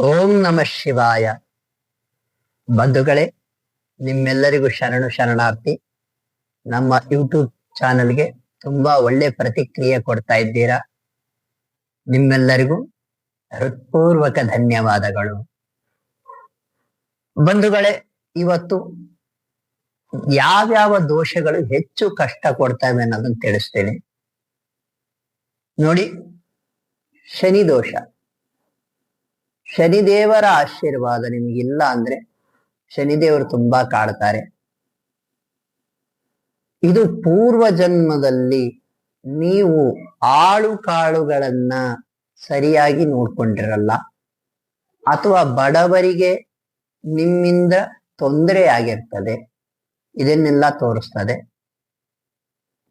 ಓಂ ನಮ ಶಿವಾಯ. ಬಂಧುಗಳೇ, ನಿಮ್ಮೆಲ್ಲರಿಗೂ ಶರಣು ಶರಣಾರ್ಥಿ. ನಮ್ಮ ಯೂಟ್ಯೂಬ್ ಚಾನಲ್ಗೆ ತುಂಬಾ ಒಳ್ಳೆ ಪ್ರತಿಕ್ರಿಯೆ ಕೊಡ್ತಾ ಇದ್ದೀರಾ? ನಿಮ್ಮೆಲ್ಲರಿಗೂ ಹೃತ್ಪೂರ್ವಕ ಧನ್ಯವಾದಗಳು. ಬಂಧುಗಳೇ, ಇವತ್ತು ಯಾವ್ಯಾವ ದೋಷಗಳು ಹೆಚ್ಚು ಕಷ್ಟ ಕೊಡ್ತವೆ ಅನ್ನೋದನ್ನು ತಿಳಿಸ್ತೇನೆ. ನೋಡಿ, ಶನಿ ದೋಷ. ಶನಿದೇವರ ಆಶೀರ್ವಾದ ನಿಮಗಿಲ್ಲ ಅಂದ್ರೆ ಶನಿದೇವರು ತುಂಬಾ ಕಾಡ್ತಾರೆ. ಇದು ಪೂರ್ವ ಜನ್ಮದಲ್ಲಿ ನೀವು ಆಳು ಕಾಳುಗಳನ್ನ ಸರಿಯಾಗಿ ನೋಡ್ಕೊಂಡಿರಲ್ಲ, ಅಥವಾ ಬಡವರಿಗೆ ನಿಮ್ಮಿಂದ ತೊಂದರೆ ಆಗಿರ್ತದೆ, ಇದನ್ನೆಲ್ಲ ತೋರಿಸ್ತದೆ.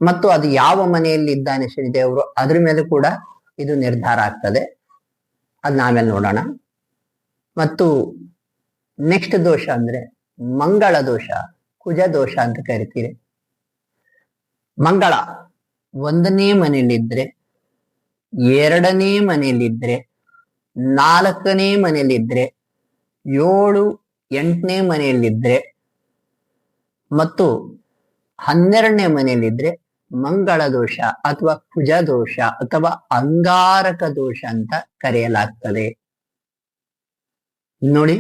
ಮತ್ತು ಅದು ಯಾವ ಮನೆಯಲ್ಲಿ ಇದ್ದಾನೆ ಶನಿದೇವರು, ಅದ್ರ ಮೇಲೆ ಕೂಡ ಇದು ನಿರ್ಧಾರ ಆಗ್ತದೆ. ಅದ್ ನಾವೇ ನೋಡೋಣ. ಮತ್ತು ನೆಕ್ಸ್ಟ್ ದೋಷ ಅಂದ್ರೆ ಮಂಗಳ ದೋಷ, ಕುಜ ದೋಷ ಅಂತ ಕರಿತೀರಿ. ಮಂಗಳ, ಒಂದನೇ ಮನೆಯಲ್ಲಿದ್ರೆ, ಎರಡನೇ ಮನೆಯಲ್ಲಿದ್ರೆ, ನಾಲ್ಕನೇ ಮನೆಯಲ್ಲಿದ್ರೆ, ಏಳು, ಎಂಟನೇ ಮನೆಯಲ್ಲಿದ್ರೆ ಮತ್ತು ಹನ್ನೆರಡನೇ ಮನೆಯಲ್ಲಿದ್ರೆ ಮಂಗಳ ದೋಷ ಅಥವಾ ಕುಜ ದೋಷ ಅಥವಾ ಅಂಗಾರಕ ದೋಷ ಅಂತ ಕರೆಯಲಾಗ್ತದೆ. ನೋಡಿ,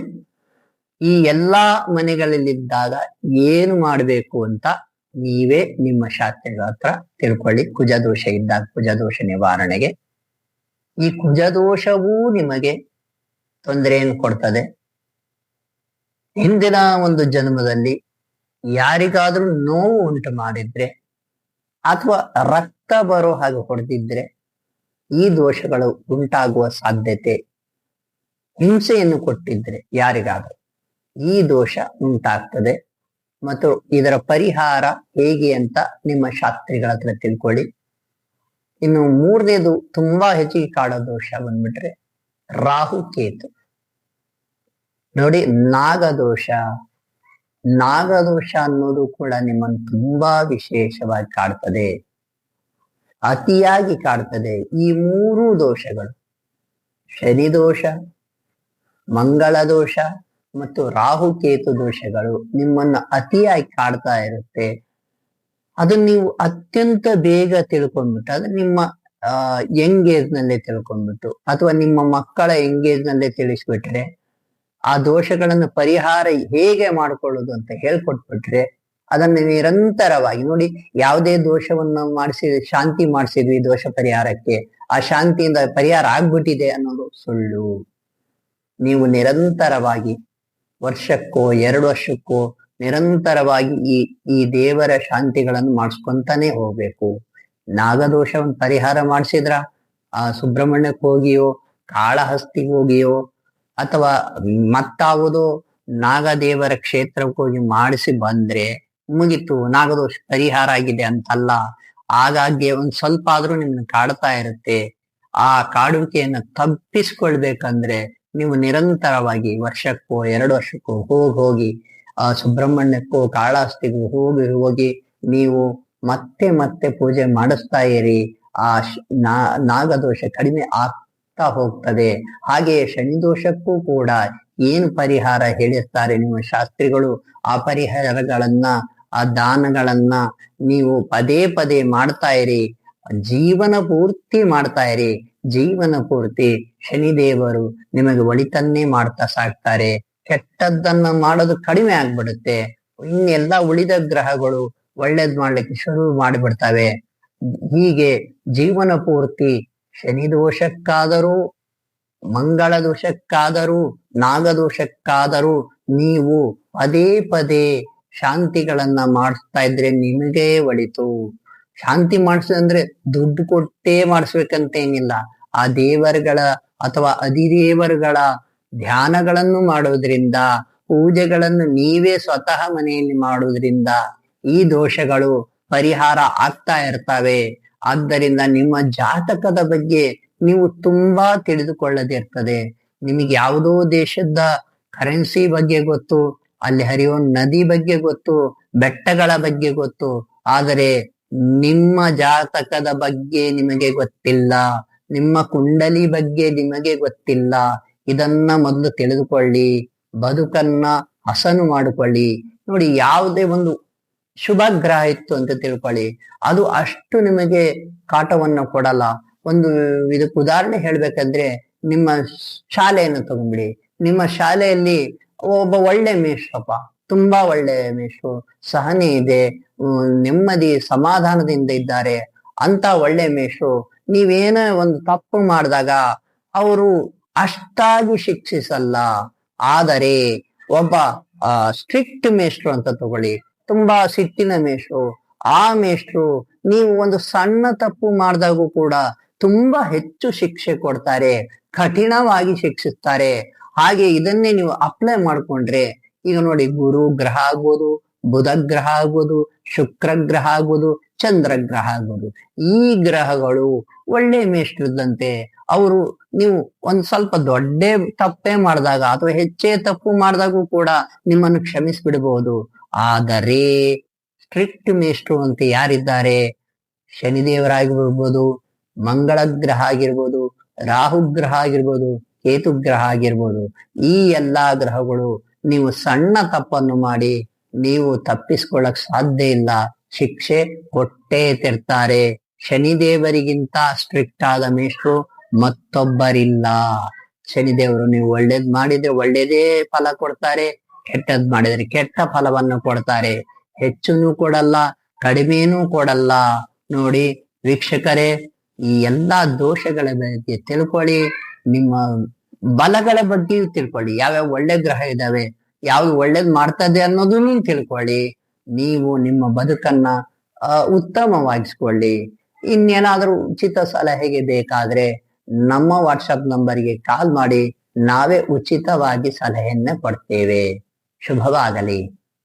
ಈ ಎಲ್ಲಾ ಮನೆಗಳಲ್ಲಿದ್ದಾಗ ಏನು ಮಾಡಬೇಕು ಅಂತ ನೀವೇ ನಿಮ್ಮ ಶಾಸ್ತ್ರಿಗಳ ಹತ್ರ ತಿಳ್ಕೊಳ್ಳಿ. ಕುಜದೋಷ ಇದ್ದಾಗ ಕುಜದೋಷ ನಿವಾರಣೆಗೆ. ಈ ಕುಜದೋಷವೂ ನಿಮಗೆ ತೊಂದರೆಯನ್ನು ಕೊಡ್ತದೆ. ಹಿಂದಿನ ಒಂದು ಜನ್ಮದಲ್ಲಿ ಯಾರಿಗಾದ್ರೂ ನೋವು ಉಂಟು ಮಾಡಿದ್ರೆ ಅಥವಾ ರಕ್ತ ಬರೋ ಹಾಗೆ ಹೊಡೆದಿದ್ರೆ ಈ ದೋಷಗಳು ಉಂಟಾಗುವ ಸಾಧ್ಯತೆ ಹಿಂಸೆಯನ್ನು ಕೊಟ್ಟಿದ್ರೆ ಯಾರಿಗಾದ್ರೂ. ಈ ದೋಷ ಉಂಟಾಗ್ತದೆ. ಮತ್ತು ಇದರ ಪರಿಹಾರ ಹೇಗೆ ಅಂತ ನಿಮ್ಮ ಶಾಸ್ತ್ರಿಗಳ ಹತ್ರ ತಿಳ್ಕೊಳ್ಳಿ. ಇನ್ನು ಮೂರನೇದು ತುಂಬಾ ಹೆಚ್ಚಿಗೆ ಕಾಡೋ ದೋಷ ಬಂದ್ಬಿಟ್ರೆ ರಾಹು ಕೇತು. ನೋಡಿ ನಾಗದೋಷ ನಾಗದೋಷ ಅನ್ನೋದು ಕೂಡ ನಿಮ್ಮನ್ನು ತುಂಬಾ ವಿಶೇಷವಾಗಿ ಕಾಡ್ತದೆ. ಅತಿಯಾಗಿ ಕಾಡ್ತದೆ ಈ ಮೂರು ದೋಷಗಳು. ಶನಿ ದೋಷ ಮಂಗಳ ದೋಷ ಮತ್ತು ರಾಹು ಕೇತು ದೋಷಗಳು ನಿಮ್ಮನ್ನ ಅತಿಯಾಗಿ ಕಾಡ್ತಾ ಇರುತ್ತೆ. ಅದನ್ನ ನೀವು ಅತ್ಯಂತ ಬೇಗ ತಿಳ್ಕೊಂಡ್ಬಿಟ್ಟು, ಅದು ನಿಮ್ಮ ಯಂಗ್ ಯಂಗೇಜ್ ನಲ್ಲೇ ತಿಳ್ಕೊಂಡ್ಬಿಟ್ಟು, ಅಥವಾ ನಿಮ್ಮ ಮಕ್ಕಳ ಎಂಗೇಜ್ ನಲ್ಲೇ ತಿಳಿಸ್ಬಿಟ್ರೆ, ಆ ದೋಷಗಳನ್ನು ಪರಿಹಾರ ಹೇಗೆ ಮಾಡ್ಕೊಳ್ಳೋದು ಅಂತ ಹೇಳ್ಕೊಟ್ಬಿಟ್ರೆ, ಅದನ್ನು ನಿರಂತರವಾಗಿ ನೋಡಿ, ಯಾವುದೇ ದೋಷವನ್ನು ಮಾಡಿಸಿ, ಶಾಂತಿ ಮಾಡಿಸಿದ್ವಿ ದೋಷ ಪರಿಹಾರಕ್ಕೆ, ಆ ಶಾಂತಿಯಿಂದ ಪರಿಹಾರ ಆಗ್ಬಿಟ್ಟಿದೆ ಅನ್ನೋದು ಸುಳ್ಳು. ನೀವು ನಿರಂತರವಾಗಿ ವರ್ಷಕ್ಕೋ, ಎರಡು ವರ್ಷಕ್ಕೋ ನಿರಂತರವಾಗಿ ಈ ಈ ದೇವರ ಶಾಂತಿಗಳನ್ನು ಮಾಡಿಸ್ಕೊಂತಾನೆ ಹೋಗ್ಬೇಕು. ನಾಗದೋಷವನ್ನು ಪರಿಹಾರ ಮಾಡಿಸಿದ್ರ ಆ ಸುಬ್ರಹ್ಮಣ್ಯಕ್ಕೆ ಹೋಗಿಯೋ ಕಾಳಹಸ್ತಿ ಹೋಗಿಯೋ, ಅಥವಾ ಮತ್ತಾವುದೋ ನಾಗದೇವರ ಕ್ಷೇತ್ರಕ್ಕೆ ಹೋಗಿ ಮಾಡಿಸಿ ಬಂದ್ರೆ ಮುಗಿತು, ನಾಗದೋಷ ಪರಿಹಾರ ಆಗಿದೆ ಅಂತಲ್ಲ. ಆಗಾಗ್ಗೆ ಒಂದ್ ಸ್ವಲ್ಪ ಆದ್ರೂ ನಿಮ್ನ ಕಾಡ್ತಾ ಇರುತ್ತೆ. ಆ ಕಾಡುವಿಕೆಯನ್ನು ತಪ್ಪಿಸ್ಕೊಳ್ಬೇಕಂದ್ರೆ ನೀವು ನಿರಂತರವಾಗಿ ವರ್ಷಕ್ಕೋ, ಎರಡು ವರ್ಷಕ್ಕೋ ಹೋಗಿ ಹೋಗಿ, ಆ ಸುಬ್ರಹ್ಮಣ್ಯಕ್ಕೂ ಕಾಳಾಸ್ತಿಗೂ ಹೋಗಿ ಹೋಗಿ ನೀವು ಮತ್ತೆ ಮತ್ತೆ ಪೂಜೆ ಮಾಡಿಸ್ತಾ ಇರಿ. ಆ ನಾಗದೋಷ ಕಡಿಮೆ ಆಗ್ತಾ ಹೋಗ್ತದೆ. ಹಾಗೆಯೇ ಶನಿದೋಷಕ್ಕೂ ಕೂಡ ಏನು ಪರಿಹಾರ ಹೇಳಿರ್ತಾರೆ ನಿಮ್ಮ ಶಾಸ್ತ್ರಿಗಳು? ಆ ಪರಿಹಾರಗಳನ್ನ, ಆ ದಾನಗಳನ್ನ ನೀವು ಪದೇ ಪದೇ ಮಾಡ್ತಾ ಇರಿ. ಜೀವನ ಪೂರ್ತಿ ಮಾಡ್ತಾ ಇರಿ. ಜೀವನ ಪೂರ್ತಿ ಶನಿದೇವರು ನಿಮಗೆ ಒಳಿತನ್ನೇ ಮಾಡ್ತಾ ಸಾಕ್ತಾರೆ. ಕೆಟ್ಟದ್ದನ್ನ ಮಾಡೋದು ಕಡಿಮೆ ಆಗ್ಬಿಡುತ್ತೆ. ಇನ್ನೆಲ್ಲ ಉಳಿದ ಗ್ರಹಗಳು ಒಳ್ಳೇದ್ ಮಾಡ್ಲಿಕ್ಕೆ ಶುರು ಮಾಡಿಬಿಡ್ತವೆ. ಹೀಗೆ ಜೀವನ ಪೂರ್ತಿ ಶನಿ ದೋಷಕ್ಕಾದರೂ, ಮಂಗಳ ದೋಷಕ್ಕಾದರೂ ನಾಗದೋಷಕ್ಕಾದರೂ ನೀವು ಪದೇ ಪದೇ ಶಾಂತಿಗಳನ್ನ ಮಾಡಿಸ್ತಾ ಇದ್ರೆ ನಿಮಗೆ ಒಳಿತು. ಶಾಂತಿ ಮಾಡಿಸಂದ್ರೆ ದುಡ್ಡು ಕೊಟ್ಟೇ ಮಾಡಿಸ್ಬೇಕಂತ ಏನಿಲ್ಲ ಆ ದೇವರುಗಳ ಅಥವಾ ಅಧಿದೇವರುಗಳ ಧ್ಯಾನಗಳನ್ನು ಮಾಡುವುದರಿಂದ, ಪೂಜೆಗಳನ್ನು ನೀವೇ ಸ್ವತಃ ಮನೆಯಲ್ಲಿ ಮಾಡುವುದರಿಂದ ಈ ದೋಷಗಳು ಪರಿಹಾರ ಆಗ್ತಾ ಇರ್ತವೆ. ಆದ್ದರಿಂದ ನಿಮ್ಮ ಜಾತಕದ ಬಗ್ಗೆ ನೀವು ತುಂಬಾ ತಿಳಿದುಕೊಳ್ಳದಿರ್ತದೆ. ನಿಮಗೆ ಯಾವುದೋ ದೇಶದ ಕರೆನ್ಸಿ ಬಗ್ಗೆ ಗೊತ್ತು, ಅಲ್ಲಿ ಹರಿಯೋ ನದಿ ಬಗ್ಗೆ ಗೊತ್ತು, ಬೆಟ್ಟಗಳ ಬಗ್ಗೆ ಗೊತ್ತು. ಆದರೆ ನಿಮ್ಮ ಜಾತಕದ ಬಗ್ಗೆ ನಿಮಗೆ ಗೊತ್ತಿಲ್ಲ. ನಿಮ್ಮ ಕುಂಡಲಿ ಬಗ್ಗೆ ನಿಮಗೆ ಗೊತ್ತಿಲ್ಲ. ಇದನ್ನ ಮೊದಲು ತಿಳಿದುಕೊಳ್ಳಿ. ಬದುಕನ್ನ ಹಸನು ಮಾಡಿಕೊಳ್ಳಿ. ನೋಡಿ, ಯಾವುದೇ ಒಂದು ಶುಭ ಗ್ರಹ ಇತ್ತು ಅಂತ ತಿಳ್ಕೊಳ್ಳಿ. ಅದು ಅಷ್ಟು ನಿಮಗೆ ಕಾಟವನ್ನು ಕೊಡಲ್ಲ. ಒಂದು ಇದಕ್ಕೆ ಉದಾಹರಣೆ ಹೇಳ್ಬೇಕಂದ್ರೆ, ನಿಮ್ಮ ಶಾಲೆಯನ್ನು ತಗೊಂಡ್ಬಿಡಿ. ನಿಮ್ಮ ಶಾಲೆಯಲ್ಲಿ ಒಬ್ಬ ಒಳ್ಳೆ ಮೇಷಪ್ಪ ತುಂಬಾ ಒಳ್ಳೆ ಮೇಷು ಸಹನೆ ಇದೆ ನೆಮ್ಮದಿ, ಸಮಾಧಾನದಿಂದ ಇದ್ದಾರೆ. ಅಂತ ಒಳ್ಳೆ ಮೇಷ್ರು ನೀವೇನೇ ಒಂದು ತಪ್ಪು ಮಾಡಿದಾಗ ಅವರು ಅಷ್ಟಾಗಿ ಶಿಕ್ಷಿಸಲ್ಲ. ಆದರೆ ಒಬ್ಬ ಸ್ಟ್ರಿಕ್ಟ್ ಮೇಷ್ಟ್ರು ಅಂತ ತಗೊಳ್ಳಿ. ತುಂಬಾ ಸಿಟ್ಟಿನ ಮೇಷ್ಟ್ರು. ಆ ಮೇಷ್ಟ್ರು ನೀವು ಒಂದು ಸಣ್ಣ ತಪ್ಪು ಮಾಡಿದಾಗೂ ಕೂಡ ತುಂಬಾ ಹೆಚ್ಚು ಶಿಕ್ಷೆ ಕೊಡ್ತಾರೆ, ಕಠಿಣವಾಗಿ ಶಿಕ್ಷಿಸ್ತಾರೆ. ಹಾಗೆ ಇದನ್ನೇ ನೀವು ಅಪ್ಲೈ ಮಾಡ್ಕೊಂಡ್ರೆ, ಈಗ ನೋಡಿ ಗುರು, ಗ್ರಹ ಆಗ್ಬೋದು ಬುಧ ಗ್ರಹ ಆಗುವುದು ಶುಕ್ರ ಗ್ರಹ ಆಗ್ಬೋದು ಚಂದ್ರ ಗ್ರಹ ಆಗ್ಬೋದು ಈ ಗ್ರಹಗಳು ಒಳ್ಳೆ ಮೇಷ್ಟ್ರದಂತೆ ಅವರು ನೀವು ಒಂದ್ ಸ್ವಲ್ಪ ದೊಡ್ಡ ತಪ್ಪೇ ಮಾಡಿದಾಗ ಅಥವಾ ಹೆಚ್ಚೇ ತಪ್ಪು ಮಾಡಿದಾಗೂ ಕೂಡ ನಿಮ್ಮನ್ನು ಕ್ಷಮಿಸ್ಬಿಡಬಹುದು ಆದರೆ ಸ್ಟ್ರಿಕ್ಟ್ ಮೇಷ್ಟ್ರು ಅಂತ ಯಾರಿದ್ದಾರೆ? ಶನಿದೇವರಾಗಿರ್ಬೋದು ಮಂಗಳ ಗ್ರಹ ಆಗಿರ್ಬೋದು ರಾಹು ಗ್ರಹ ಆಗಿರ್ಬೋದು ಕೇತು ಗ್ರಹ ಆಗಿರ್ಬೋದು. ಈ ಎಲ್ಲಾ ಗ್ರಹಗಳು ನೀವು ಸಣ್ಣ ತಪ್ಪನ್ನು ಮಾಡಿ ನೀವು ತಪ್ಪಿಸ್ಕೊಳ್ಳಕ್ ಸಾಧ್ಯ ಇಲ್ಲ. ಶಿಕ್ಷೆ ಕೊಟ್ಟೇ ತಿರ್ತಾರೆ. ಶನಿದೇವರಿಗಿಂತ ಸ್ಟ್ರಿಕ್ಟ್ ಆದ ಮೇಷ್ಟ್ರು ಮತ್ತೊಬ್ಬರಿಲ್ಲ. ಶನಿದೇವರು ನೀವು ಒಳ್ಳೇದ್ ಮಾಡಿದ್ರೆ ಒಳ್ಳೇದೇ ಫಲ ಕೊಡ್ತಾರೆ. ಕೆಟ್ಟದ್ ಮಾಡಿದ್ರೆ ಕೆಟ್ಟ ಫಲವನ್ನು ಕೊಡ್ತಾರೆ. ಹೆಚ್ಚುನು ಕೊಡಲ್ಲ, ಕಡಿಮೆನೂ ಕೊಡಲ್ಲ. ನೋಡಿ ವೀಕ್ಷಕರೇ, ಈ ಎಲ್ಲಾ ದೋಷಗಳ ಬಗ್ಗೆ ತಿಳ್ಕೊಳ್ಳಿ. ನಿಮ್ಮ ಬಲಗಳ ಬಗ್ಗೆಯೂ ತಿಳ್ಕೊಳ್ಳಿ. ಯಾವ್ಯಾವ ಒಳ್ಳೆ ಗ್ರಹ ಇದಾವೆ? ಯಾವ್ದು ಒಳ್ಳೇದ್ ಮಾಡ್ತದೆ ಅನ್ನೋದನ್ನು ತಿಳ್ಕೊಳ್ಳಿ. ನೀವು ನಿಮ್ಮ ಬದುಕನ್ನ ಉತ್ತಮವಾಗಿಸ್ಕೊಳ್ಳಿ. ಇನ್ನೇನಾದ್ರೂ ಉಚಿತ ಸಲಹೆಗೆ ಬೇಕಾದ್ರೆ ನಮ್ಮ ವಾಟ್ಸಪ್ ನಂಬರ್ಗೆ ಕಾಲ್ ಮಾಡಿ. ನಾವೇ ಉಚಿತವಾಗಿ ಸಲಹೆಯನ್ನ ಕೊಡ್ತೇವೆ. ಶುಭವಾಗಲಿ.